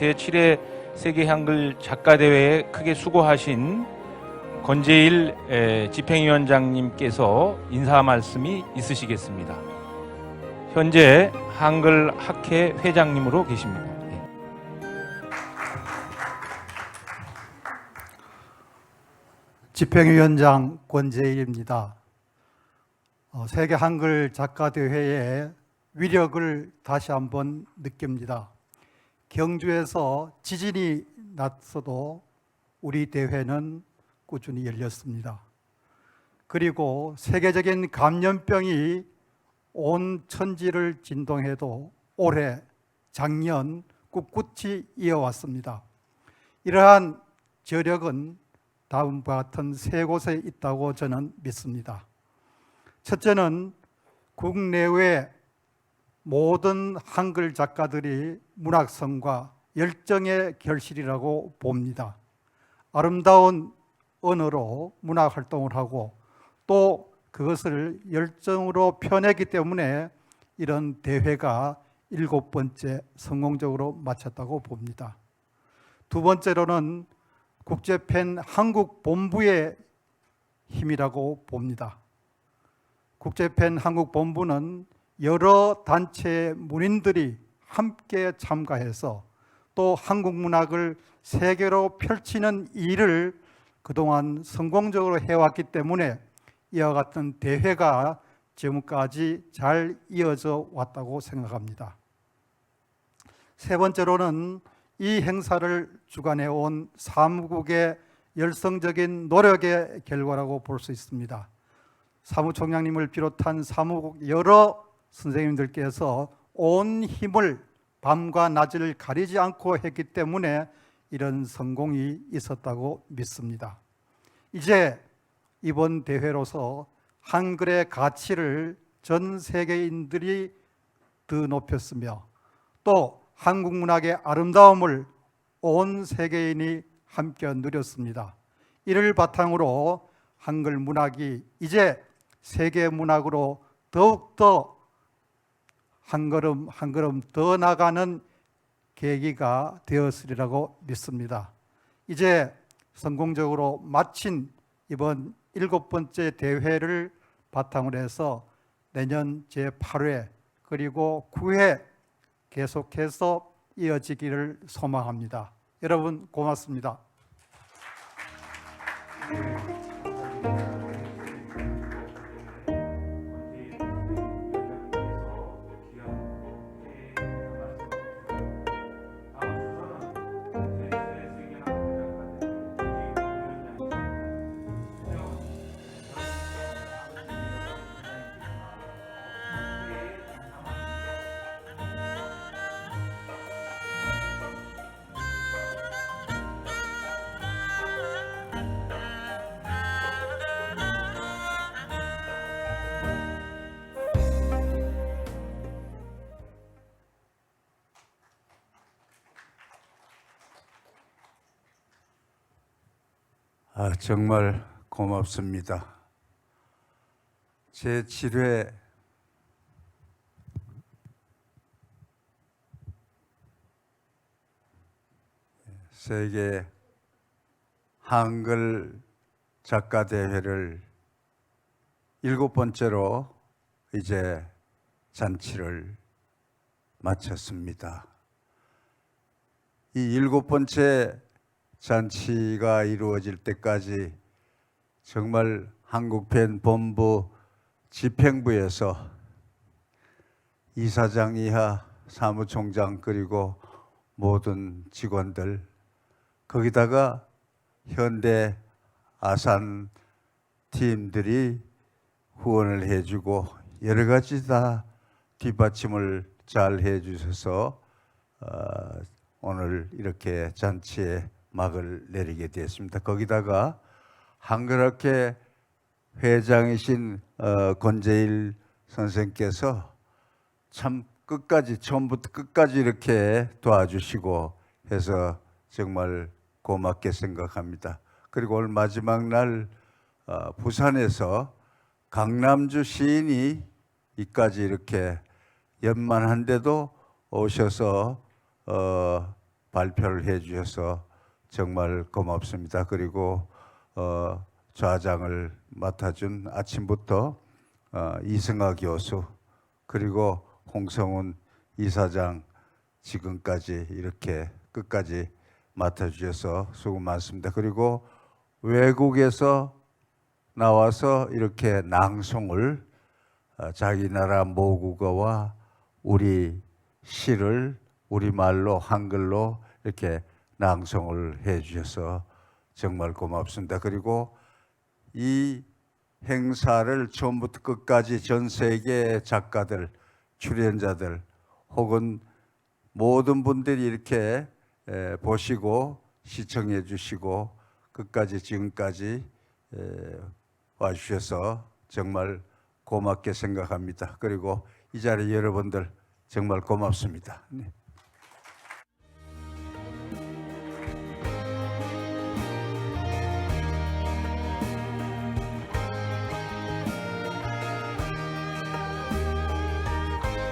제7회 세계 한글 작가 대회에 크게 수고하신 권재일 에, 집행위원장님께서 인사 말씀이 있으시겠습니다. 현재 한글 학회 회장님으로 계십니다. 예. 집행위원장 권재일입니다. 어, 세계 한글 작가 대회의 위력을 다시 한번 느낍니다. 경주에서 지진이 났어도 우리 대회는 꾸준히 열렸습니다. 그리고 세계적인 감염병이 온 천지를 진동해도 올해, 작년 꿋꿋이 이어왔습니다. 이러한 저력은 다음과 같은 세 곳에 있다고 저는 믿습니다. 첫째는 국내외 모든 한글 작가들이 문학성과 열정의 결실이라고 봅니다. 아름다운 언어로 문학 활동을 하고 또 그것을 열정으로 펴내기 때문에 이런 대회가 일곱 번째 성공적으로 마쳤다고 봅니다. 두 번째로는 국제팬 한국 본부의 힘이라고 봅니다. 국제팬 한국 본부는 여러 단체의 문인들이 함께 참가해서 또 한국 문학을 세계로 펼치는 일을 그동안 성공적으로 해왔기 때문에 이와 같은 대회가 지금까지 잘 이어져 왔다고 생각합니다. 세 번째로는 이 행사를 주관해 온 사무국의 열성적인 노력의 결과라고 볼 수 있습니다. 사무총장님을 비롯한 사무국 여러 선생님들께서 온 힘을 밤과 낮을 가리지 않고 했기 때문에 이런 성공이 있었다고 믿습니다. 이제 이번 대회로서 한글의 가치를 전 세계인들이 더 높였으며 또 한국 문학의 아름다움을 온 세계인이 함께 누렸습니다. 이를 바탕으로 한글 문학이 이제 세계 문학으로 더욱더 한 걸음 한 걸음 더 나가는 계기가 되었으리라고 믿습니다. 이제 성공적으로 마친 이번 일곱 번째 대회를 바탕으로 해서 내년 제8회 그리고 9회 계속해서 이어지기를 소망합니다. 여러분 고맙습니다. 아, 정말 고맙습니다. 제 7회 세계 한글 작가 대회를 일곱 번째로 이제 잔치를 마쳤습니다. 이 일곱 번째 잔치가 이루어질 때까지 정말 한국팬 본부 집행부에서 이사장 이하 사무총장 그리고 모든 직원들 거기다가 현대 아산 팀들이 후원을 해주고 여러 가지 다 뒷받침을 잘 해주셔서 어, 오늘 이렇게 잔치에 막을 내리게 되었습니다. 거기다가 한글학회 회장이신 어, 권재일 선생께서 참 끝까지 처음부터 끝까지 이렇게 도와주시고 해서 정말 고맙게 생각합니다. 그리고 오늘 마지막 날 어, 부산에서 강남주 시인이 이까지 이렇게 연만한데도 오셔서 어, 발표를 해주셔서 정말 고맙습니다. 그리고 어, 좌장을 맡아준 아침부터 어, 이승하 교수 그리고 홍성훈 이사장 지금까지 이렇게 끝까지 맡아주셔서 수고 많습니다. 그리고 외국에서 나와서 이렇게 낭송을 어, 자기 나라 모국어와 우리 시를 우리말로 한글로 이렇게 낭송을 해 주셔서 정말 고맙습니다. 그리고 이 행사를 처음부터 끝까지 전 세계 작가들, 출연자들 혹은 모든 분들이 이렇게 에, 보시고 시청해 주시고 끝까지 지금까지 에, 와주셔서 정말 고맙게 생각합니다. 그리고 이 자리 여러분들 정말 고맙습니다.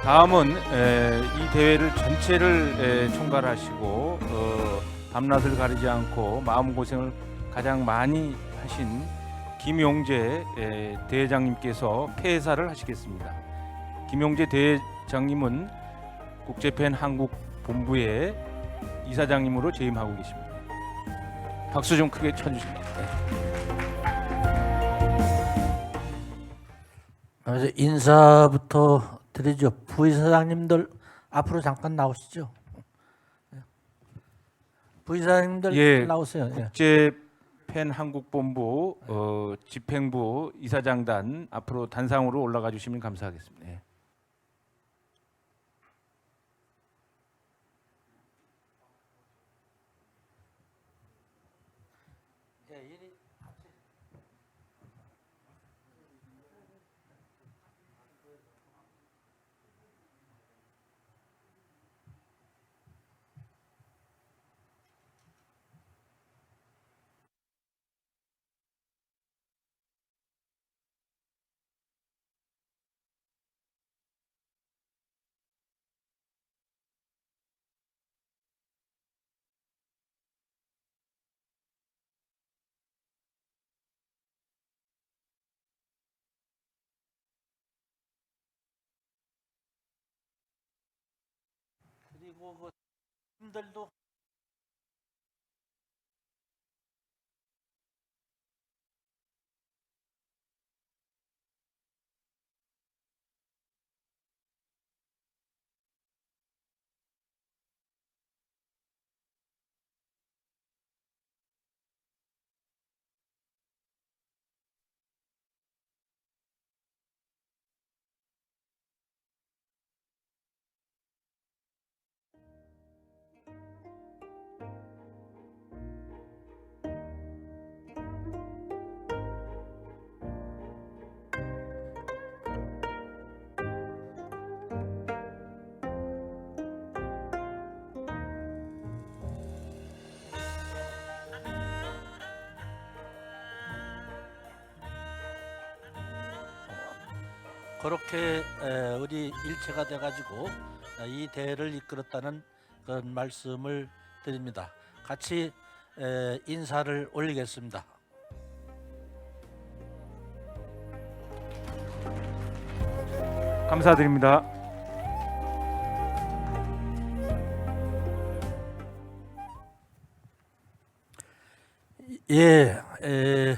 다음은 에, 이 대회를 전체를 에, 총괄하시고 어, 밤낮을 가리지 않고 마음 고생을 가장 많이 하신 김용재 에, 대회장님께서 폐사를 하시겠습니다. 김용재 대회장님은 국제팬 한국 본부의 이사장님으로 재임하고 계십니다. 박수 좀 크게 쳐주십니다. 그래서 인사부터 드리죠. 부이사장님들 앞으로 잠깐 나오시죠. 부이사장님들 예. 나오세요. 예. 국제 팬 한국 본부 어, 집행부 이사장단 앞으로 단상으로 올라가 주시면 감사하겠습니다. 예. 그리고 그 그렇게 에, 우리 일체가 돼가지고 어, 이 대회를 이끌었다는 그런 말씀을 드립니다. 같이 에, 인사를 올리겠습니다. 감사드립니다. 예, 에,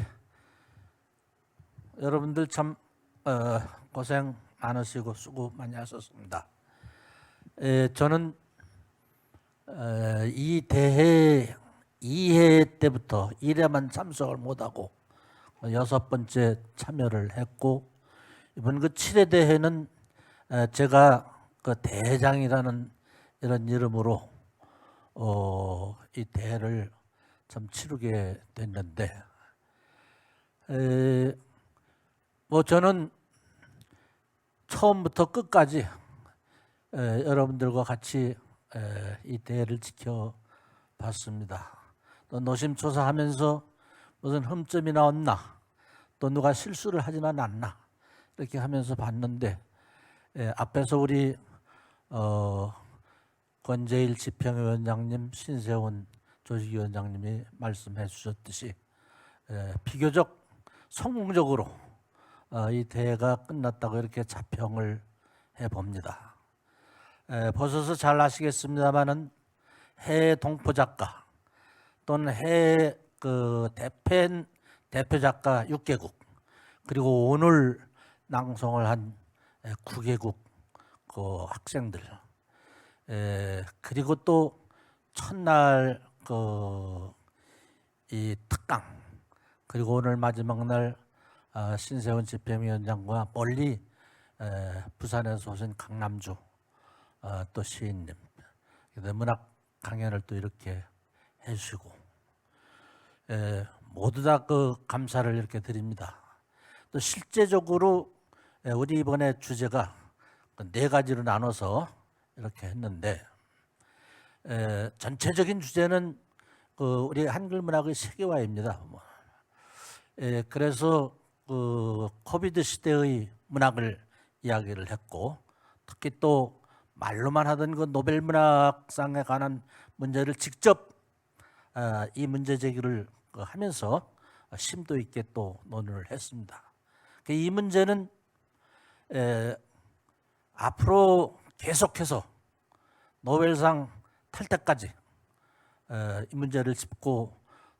여러분들 참 어, 고생 많으시고 수고 많이 하셨습니다. 에, 저는 어, 이 대회 2회 때부터 1회만 참석을 못하고 여섯 번째 참여를 했고 이번 그 7회 대회는 에, 제가 그 대장이라는 이런 이름으로 어, 이 대회를 참 치르게 됐는데 에, 뭐 저는 처음부터 끝까지 에, 여러분들과 같이 에, 이 대회를 지켜봤습니다. 또 노심초사하면서 무슨 흠점이 나왔나, 또 누가 실수를 하지는 않나 이렇게 하면서 봤는데 에, 앞에서 우리 어, 권재일 집행위원장님, 신세훈 조직위원장님이 말씀해 주셨듯이 에, 비교적 성공적으로 어, 이 대회가 끝났다고 이렇게 자평을 해 봅니다. 보셔서 잘 아시겠습니다만은 해외 동포 작가 또는 해외 그 대표 대표 작가 6개국 그리고 오늘 낭송을 한 9개국 그 학생들 에, 그리고 또 첫날 그 이 특강 그리고 오늘 마지막 날 아, 신세훈 집행위원장과 멀리 에, 부산에서 오신 강남주 아, 또 시인님 문학 강연을 또 이렇게 해주시고 에, 모두 다 그 감사를 이렇게 드립니다. 또 실제적으로 에, 우리 이번에 주제가 그네 가지로 나눠서 이렇게 했는데 에, 전체적인 주제는 그 우리 한글 문학의 세계화입니다. 뭐. 에, 그래서 그 코비드 시대의 문학을 이야기를 했고 특히 또 말로만 하던 그 노벨 문학상에 관한 문제를 직접 아, 이 문제 제기를 그 하면서 심도 있게 또 논의를 했습니다. 그이 문제는 에, 앞으로 계속해서 노벨상 탈 때까지 에, 이 문제를 짚고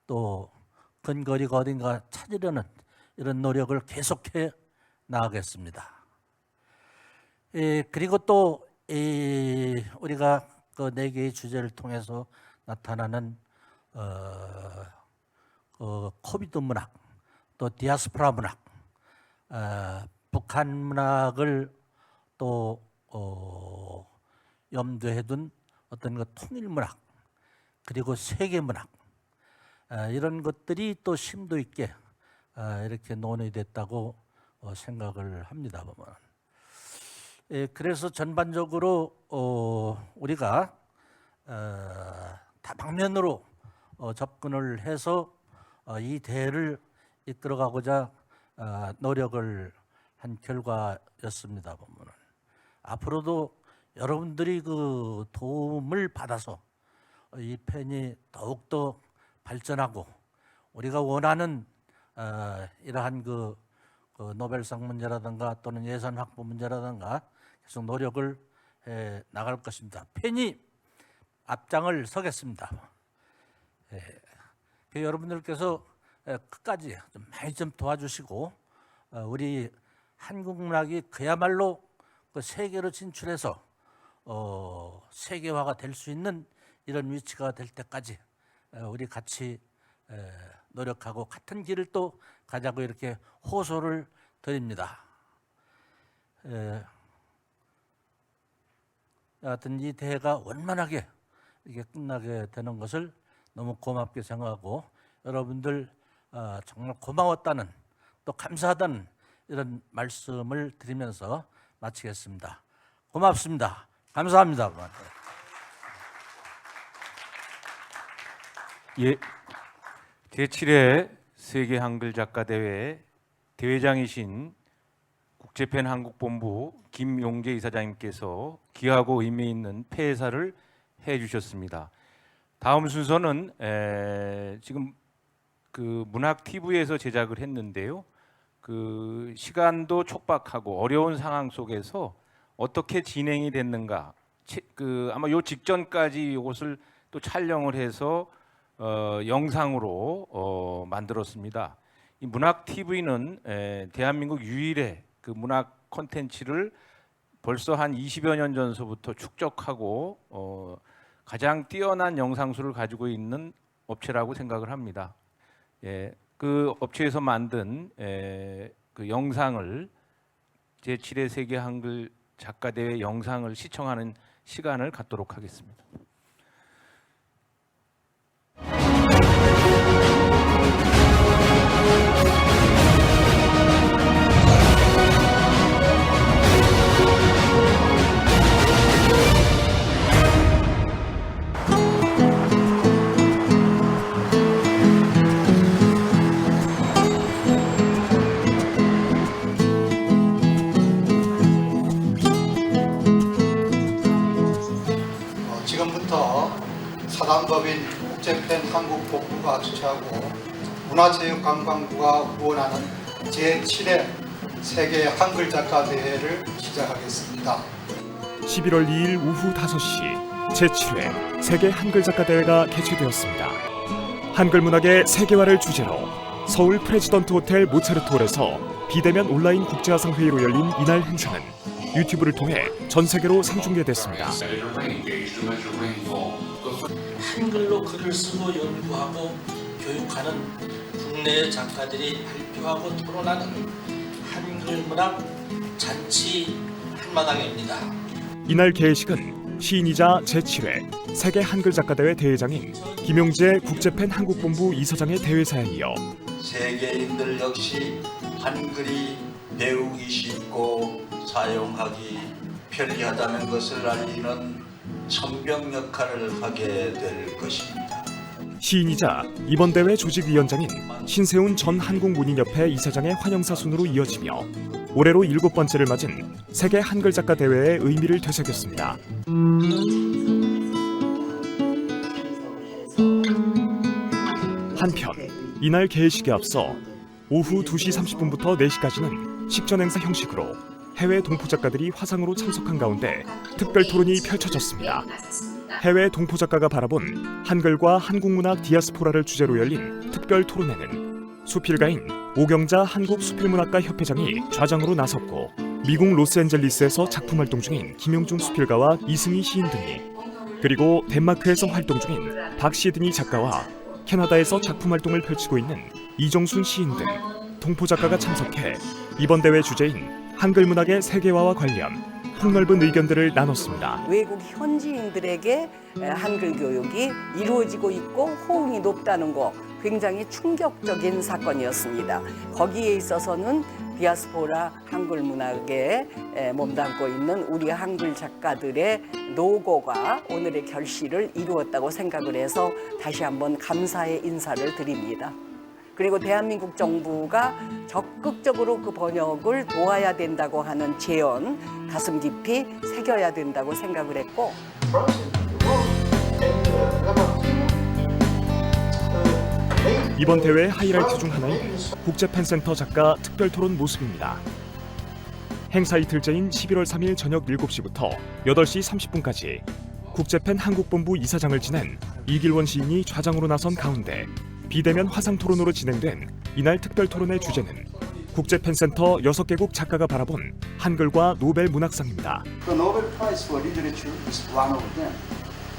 또 근거리가 어딘가 찾으려는 이런 노력을 계속해 나가겠습니다. 예, 그리고 또 이, 우리가 그 네 개의 주제를 통해서 나타나는 어, 그 코비드 문학, 또 디아스포라 문학, 어, 북한 문학을 또 어, 염두에 둔 어떤 그 통일 문학, 그리고 세계 문학 아, 이런 것들이 또 심도 있게 아, 이렇게 논의됐다고 어, 생각을 합니다. 보면. 예, 그래서 전반적으로 어, 우리가 어, 다방면으로 어, 접근을 해서 어, 이 대회를 이끌어가고자 어, 노력을 한 결과였습니다. 보면 앞으로도 여러분들이 그 도움을 받아서 이 펜이 더욱더 발전하고 우리가 원하는 어, 이러한 그, 그 노벨상 문제라든가 또는 예산 확보 문제라든가 계속 노력을 해 나갈 것입니다. 펜이 앞장을 서겠습니다. 예, 그 여러분들께서 에, 끝까지 좀 많이 좀 도와주시고 어, 우리 한국 문학이 그야말로 그 세계로 진출해서 어, 세계화가 될 수 있는 이런 위치가 될 때까지 에, 우리 같이 에, 노력하고 같은 길을 또 가자고 이렇게 호소를 드립니다. 에, 여하튼 이 대회가 원만하게 이게 끝나게 되는 것을 너무 고맙게 생각하고 여러분들 어, 정말 고마웠다는 또 감사하다는 이런 말씀을 드리면서 마치겠습니다. 고맙습니다. 감사합니다. 예, 제7회 세계 한글 작가 대회 대회장이신 국제팬 한국본부 김용재 이사장님께서 귀하고 의미 있는 폐사를 해 주셨습니다. 다음 순서는 에, 지금 그 문학 TV에서 제작을 했는데요. 그 시간도 촉박하고 어려운 상황 속에서 어떻게 진행이 됐는가, 치- 그 아마 요 직전까지 이것을 또 촬영을 해서 어, 영상으로 어, 만들었습니다. 이 문학 TV는 에, 대한민국 유일의 그 문학 콘텐츠를 벌써 한 20여 년 전서부터 축적하고 어, 가장 뛰어난 영상수를 가지고 있는 업체라고 생각을 합니다. 예, 그 업체에서 만든 에, 그 영상을 제7회 세계 한글 작가 대회 영상을 시청하는 시간을 갖도록 하겠습니다. 사단법인 국제팬 한국본부가 주최하고 문화체육관광부가 후원하는 제7회 세계 한글 작가 대회를 시작하겠습니다. 11월 2일 오후 5시 제7회 세계 한글 작가 대회가 개최되었습니다. 한글 문학의 세계화를 주제로 서울 프레지던트 호텔 모차르트홀에서 비대면 온라인 국제화상 회의로 열린 이날 행사는 유튜브를 통해 전 세계로 생중계됐습니다. 한글로 글을 쓰고 연구하고 교육하는 국내 작가들이 발표하고 토론하는 한글 문학 잔치 한마당입니다. 이날 개회식은 시인이자 제7회 세계 한글 작가 대회 대회장인 김용재 국제팬 한국본부 이사장의 대회사에 이어 세계인들 역시 한글이 배우기 쉽고 사용하기 편리하다는 것을 알리는 천병 역할을 하게 될 것입니다. 시인이자 이번 대회 조직위원장인 신세훈 전 한국문인협회 이사장의 환영사 순으로 이어지며 올해로 일곱 번째를 맞은 세계 한글 작가 대회의 의미를 되새겼습니다. 한편 이날 개회식에 앞서 오후 2시 30분부터 4시까지는 식전 행사 형식으로 해외 동포 작가들이 화상으로 참석한 가운데 특별 토론이 펼쳐졌습니다. 해외 동포 작가가 바라본 한글과 한국 문학 디아스포라를 주제로 열린 특별 토론회는 수필가인 오경자 한국 수필문학가 협회장이 좌장으로 나섰고 미국 로스앤젤리스에서 작품 활동 중인 김용준 수필가와 이승희 시인 등이 그리고 덴마크에서 활동 중인 박시드니 작가와 캐나다에서 작품 활동을 펼치고 있는 이정순 시인 등 동포 작가가 참석해 이번 대회 주제인 한글 문학의 세계화와 관련 폭넓은 의견들을 나눴습니다. 외국 현지인들에게 에, 한글 교육이 이루어지고 있고 호응이 높다는 거 굉장히 충격적인 사건이었습니다. 거기에 있어서는 디아스포라 한글 문학에 에, 몸담고 있는 우리 한글 작가들의 노고가 오늘의 결실을 이루었다고 생각을 해서 다시 한번 감사의 인사를 드립니다. 그리고 대한민국 정부가 적극적으로 그 번역을 도와야 된다고 하는 제언 가슴 깊이 새겨야 된다고 생각을 했고 이번 대회 하이라이트 중 하나인 국제팬센터 작가 특별 토론 모습입니다. 행사 이틀째인 11월 3일 저녁 7시부터 8시 30분까지 국제팬 한국본부 이사장을 지낸 이길원 시인이 좌장으로 나선 가운데 비대면 화상 토론으로 진행된 이날 특별 토론의 주제는 국제 팬센터 6개국 작가가 바라본 한글과 노벨 문학상입니다. The Nobel Prize for Literature is one of them.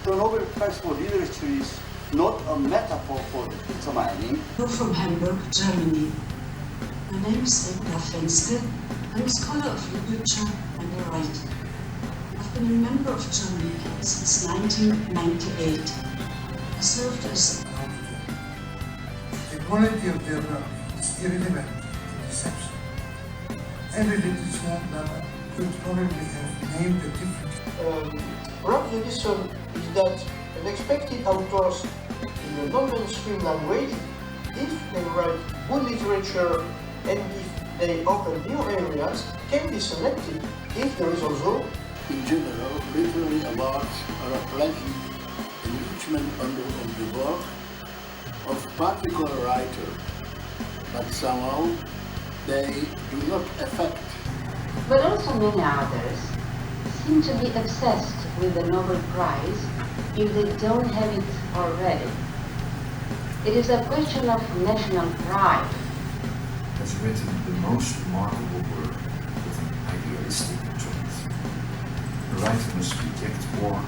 The Nobel Prize for Literature is not a metaphor for determining You're from Hamburg, Germany. My name is Eva Fenske. I'm a scholar of literature and a writer. I've been a member of German since 1998. I served as quality of their work is irrelevant to reception. Every literature lover could probably have named a different um, perhaps the is that unexpected authors in the non-mainstream language, if they write good literature and if they open new areas, can be selected if there is also in general, literary awards are a pleasant enrichment of the, of the work of particular writer, but somehow they do not affect But also many others seem to be obsessed with the Nobel Prize if they don't have it already. It is a question of national pride. has written the most remarkable work with an idealistic truth. The writer must reject war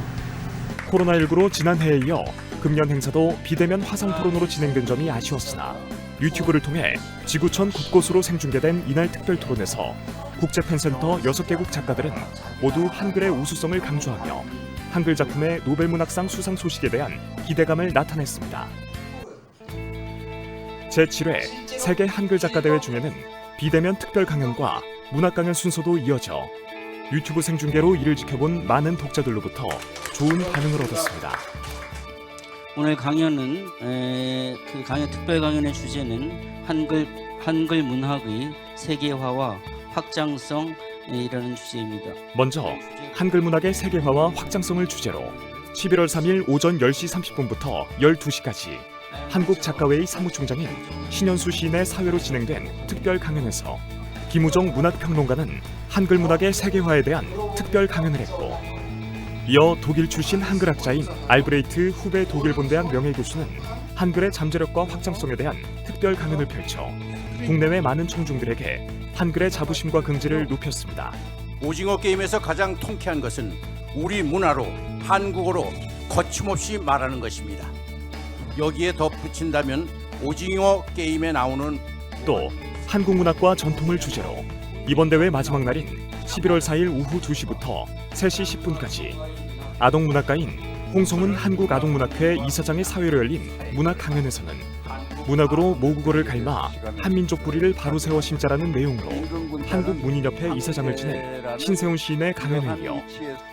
코로나19로 지난해에 이어 금년 행사도 비대면 화상 토론으로 진행된 점이 아쉬웠으나 유튜브를 통해 지구촌 곳곳으로 생중계된 이날 특별 토론에서 국제 팬센터 6개국 작가들은 모두 한글의 우수성을 강조하며 한글 작품의 노벨 문학상 수상 소식에 대한 기대감을 나타냈습니다. 제7회 세계 한글 작가 대회 중에는 비대면 특별 강연과 문학 강연 순서도 이어져 유튜브 생중계로 이를 지켜본 많은 독자들로부터 좋은 반응을 얻었습니다. 오늘 강연은 에, 그 강연 특별 강연의 주제는 한글 한글 문학의 세계화와 확장성이라는 주제입니다. 먼저 한글 문학의 세계화와 확장성을 주제로 11월 3일 오전 10시 30분부터 12시까지 한국 작가회의 사무총장인 신현수 시인의 사회로 진행된 특별 강연에서 김우정 문학평론가는 한글 문학의 세계화에 대한 특별 강연을 했고 이어 독일 출신 한글학자인 알브레이트 후베 독일본대학 명예교수는 한글의 잠재력과 확장성에 대한 특별 강연을 펼쳐 국내외 많은 청중들에게 한글의 자부심과 긍지를 높였습니다. 오징어 게임에서 가장 통쾌한 것은 우리 문화로 한국어로 거침없이 말하는 것입니다. 여기에 덧붙인다면 오징어 게임에 나오는 또 한국 문학과 전통을 주제로 이번 대회 마지막 날인 11월 4일 오후 2시부터 3시 10분까지 아동문학가인 홍성훈 한국아동문학회 이사장의 사회로 열린 문학 강연에서는 문학으로 모국어를 갈마 한민족 뿌리를 바로 세워 심자라는 내용으로 한국문인협회 이사장을 지낸 신세훈 시인의 강연에 이어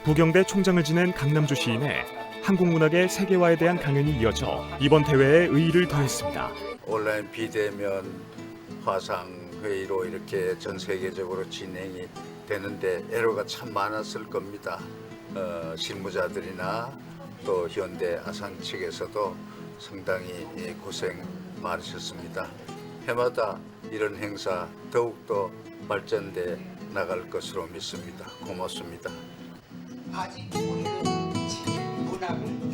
부경대 총장을 지낸 강남주 시인의 한국 문학의 세계화에 대한 강연이 이어져 이번 대회에 의의를 더했습니다. 온라인 비대면 화상 회의로 이렇게 전 세계적으로 진행이 되는데 애로가 참 많았을 겁니다. 어, 실무자들이나 또 현대 아산 측에서도 상당히 예, 고생 많으셨습니다. 해마다 이런 행사 더욱더 발전돼 나갈 것으로 믿습니다. 고맙습니다. 아직 우리는 지금 문학을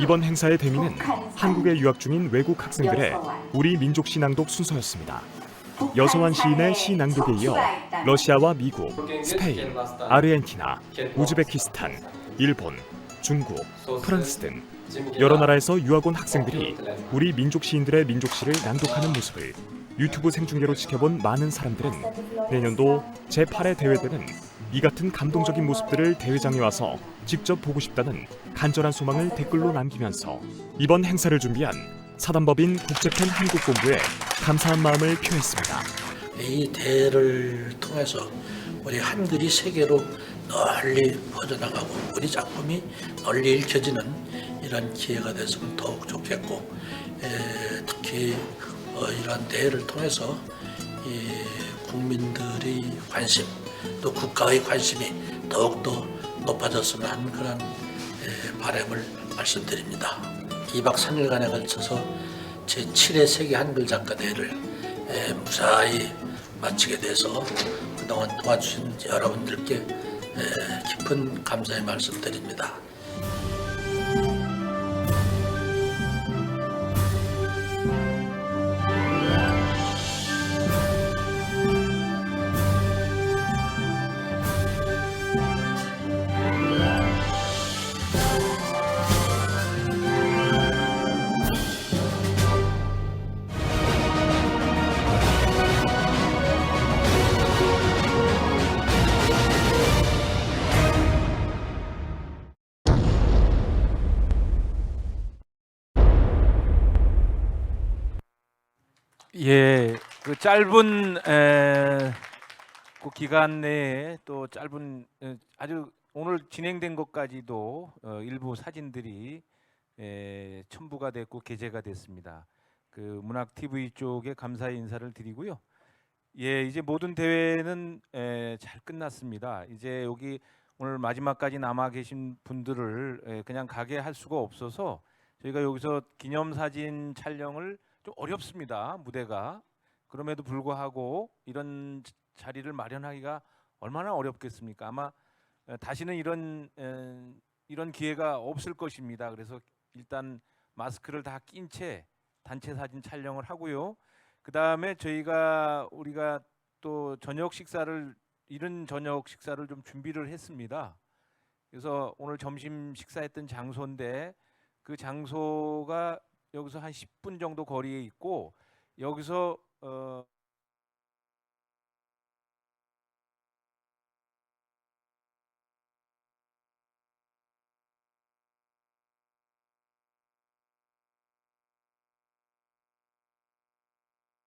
이번 행사의 대미는 한국에 유학 중인 외국 학생들의 우리 민족 시낭독 순서였습니다. 여서환 시인의 시 낭독에 이어 러시아와 미국, 스페인, 아르헨티나, 우즈베키스탄, 일본, 중국, 프랑스 등 여러 나라에서 유학 온 학생들이 우리 민족 시인들의 민족시를 낭독하는 모습을 유튜브 생중계로 지켜본 많은 사람들은 내년도 제8회 대회 때는 이 같은 감동적인 모습들을 대회장에 와서 직접 보고 싶다는 간절한 소망을 댓글로 남기면서 이번 행사를 준비한 사단법인 국제팬 한국본부에 감사한 마음을 표했습니다. 이 대회를 통해서 우리 한글이 세계로 널리 퍼져나가고 우리 작품이 널리 읽혀지는 이런 기회가 됐으면 더욱 좋겠고 에, 특히 어, 이러한 대회를 통해서 이 국민들의 관심 또 국가의 관심이 더욱더 높아졌으면 하는 그런 에, 바람을 말씀드립니다. 2박 3일간에 걸쳐서 제7회 세계 한글 작가 대회를 에, 무사히 마치게 돼서 그동안 도와주신 여러분들께 에, 깊은 감사의 말씀 드립니다. 짧은 에, 그 기간 내에 또 짧은 에, 아주 오늘 진행된 것까지도 어, 일부 사진들이 에, 첨부가 됐고 게재가 됐습니다. 그 문학 TV 쪽에 감사의 인사를 드리고요. 예, 이제 모든 대회는 에, 잘 끝났습니다. 이제 여기 오늘 마지막까지 남아 계신 분들을 에, 그냥 가게 할 수가 없어서 저희가 여기서 기념 사진 촬영을 좀 어렵습니다. 무대가 그럼에도 불구하고 이런 자- 자리를 마련하기가 얼마나 어렵겠습니까? 아마 에, 다시는 이런 에, 이런 기회가 없을 것입니다. 그래서 일단 마스크를 다 낀 채 단체 사진 촬영을 하고요. 그 다음에 저희가 우리가 또 저녁 식사를 이른 저녁 식사를 좀 준비를 했습니다. 그래서 오늘 점심 식사했던 장소인데 그 장소가 여기서 한 10분 정도 거리에 있고 여기서 어